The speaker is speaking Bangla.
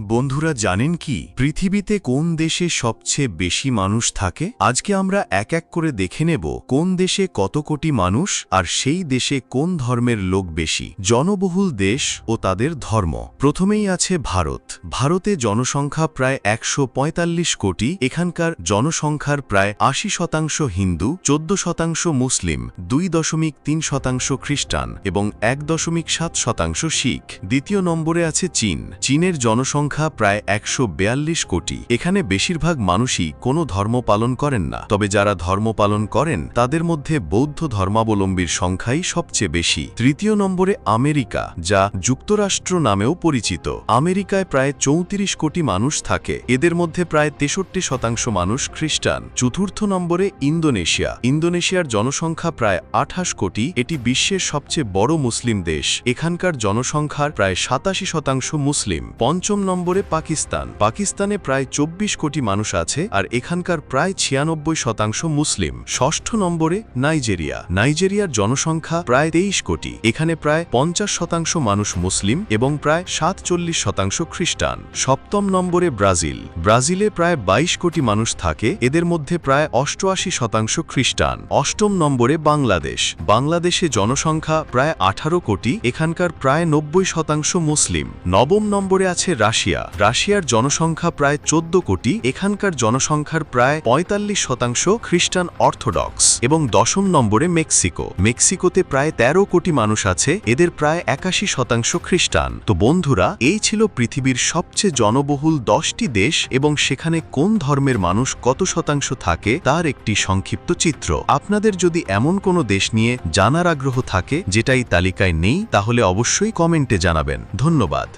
বন্ধুরা জানেন কি, পৃথিবীতে কোন দেশে সবচেয়ে বেশি মানুষ থাকে? আজকে আমরা এক এক করে দেখে নেব কোন দেশে কত কোটি মানুষ আর সেই দেশে কোন ধর্মের লোক বেশি। জনবহুল দেশ ও তাদের ধর্ম। প্রথমেই আছে ভারত। ভারতে জনসংখ্যা প্রায় একশো পঁয়তাল্লিশ কোটি, এখানকার জনসংখ্যার প্রায় আশি শতাংশ হিন্দু, চোদ্দ শতাংশ মুসলিম, দুই দশমিক তিন শতাংশ খ্রিস্টান এবং এক দশমিক সাত শতাংশ শিখ। দ্বিতীয় নম্বরে আছে চীন। চীনের জনসংখ্যা প্রায় একশো কোটি। এখানে বেশিরভাগ মানুষই কোনো ধর্ম পালন করেন না। তবে যারা ধর্ম পালন করেন, তাদের মধ্যে বৌদ্ধ ধর্মাবলম্বীর সংখ্যাই সবচেয়ে বেশি। তৃতীয় নম্বরে আমেরিকা, যা যুক্তরাষ্ট্র নামেও পরিচিত। আমেরিকায় প্রায় চৌত্রিশ কোটি মানুষ থাকে। এদের মধ্যে প্রায় তেষট্টি শতাংশ মানুষ খ্রিস্টান। চতুর্থ নম্বরে ইন্দোনেশিয়া। ইন্দোনেশিয়ার জনসংখ্যা প্রায় আঠাশ কোটি। এটি বিশ্বের সবচেয়ে বড় মুসলিম দেশ। এখানকার জনসংখ্যার প্রায় সাতাশি শতাংশ মুসলিম। পঞ্চম নম্বরে পাকিস্তান। পাকিস্তানে প্রায় চব্বিশ কোটি মানুষ আছে আর এখানকার প্রায় ছিয়ানব্বই শতাংশ মুসলিম। ষষ্ঠ নম্বরে নাইজেরিয়া। নাইজেরিয়ার জনসংখ্যা প্রায় তেইশ কোটি। এখানে প্রায় পঞ্চাশ শতাংশ মানুষ মুসলিম এবং প্রায় সাতচল্লিশ শতাংশ খ্রিস্টান। সপ্তম নম্বরে ব্রাজিল। ব্রাজিলে প্রায় ২২ কোটি মানুষ থাকে, এদের মধ্যে প্রায় অষ্টআশি শতাংশ খ্রিস্টান। অষ্টম নম্বরে বাংলাদেশ। বাংলাদেশে জনসংখ্যা প্রায় আঠারো কোটি, এখানকার প্রায় নব্বই শতাংশ মুসলিম। নবম নম্বরে আছে রাশিয়া। রাশিয়ার জনসংখ্যা প্রায় চোদ্দ কোটি, এখানকার জনসংখ্যার প্রায় পঁয়তাল্লিশ শতাংশ খ্রিস্টান অর্থোডক্স এবং দশম নম্বরে মেক্সিকো। মেক্সিকোতে প্রায় ১৩ কোটি মানুষ আছে, এদের প্রায় একাশি শতাংশ খ্রিস্টান। তো বন্ধুরা, এই ছিল পৃথিবীর সবচেয়ে জনবহুল দশটি দেশ এবং সেখানে কোন ধর্মের মানুষ কত শতাংশ থাকে তার একটি সংক্ষিপ্ত চিত্র। আপনাদের যদি এমন কোনো দেশ নিয়ে জানার আগ্রহ থাকে যেটা এই তালিকায় নেই, তাহলে অবশ্যই কমেন্টে জানাবেন। ধন্যবাদ।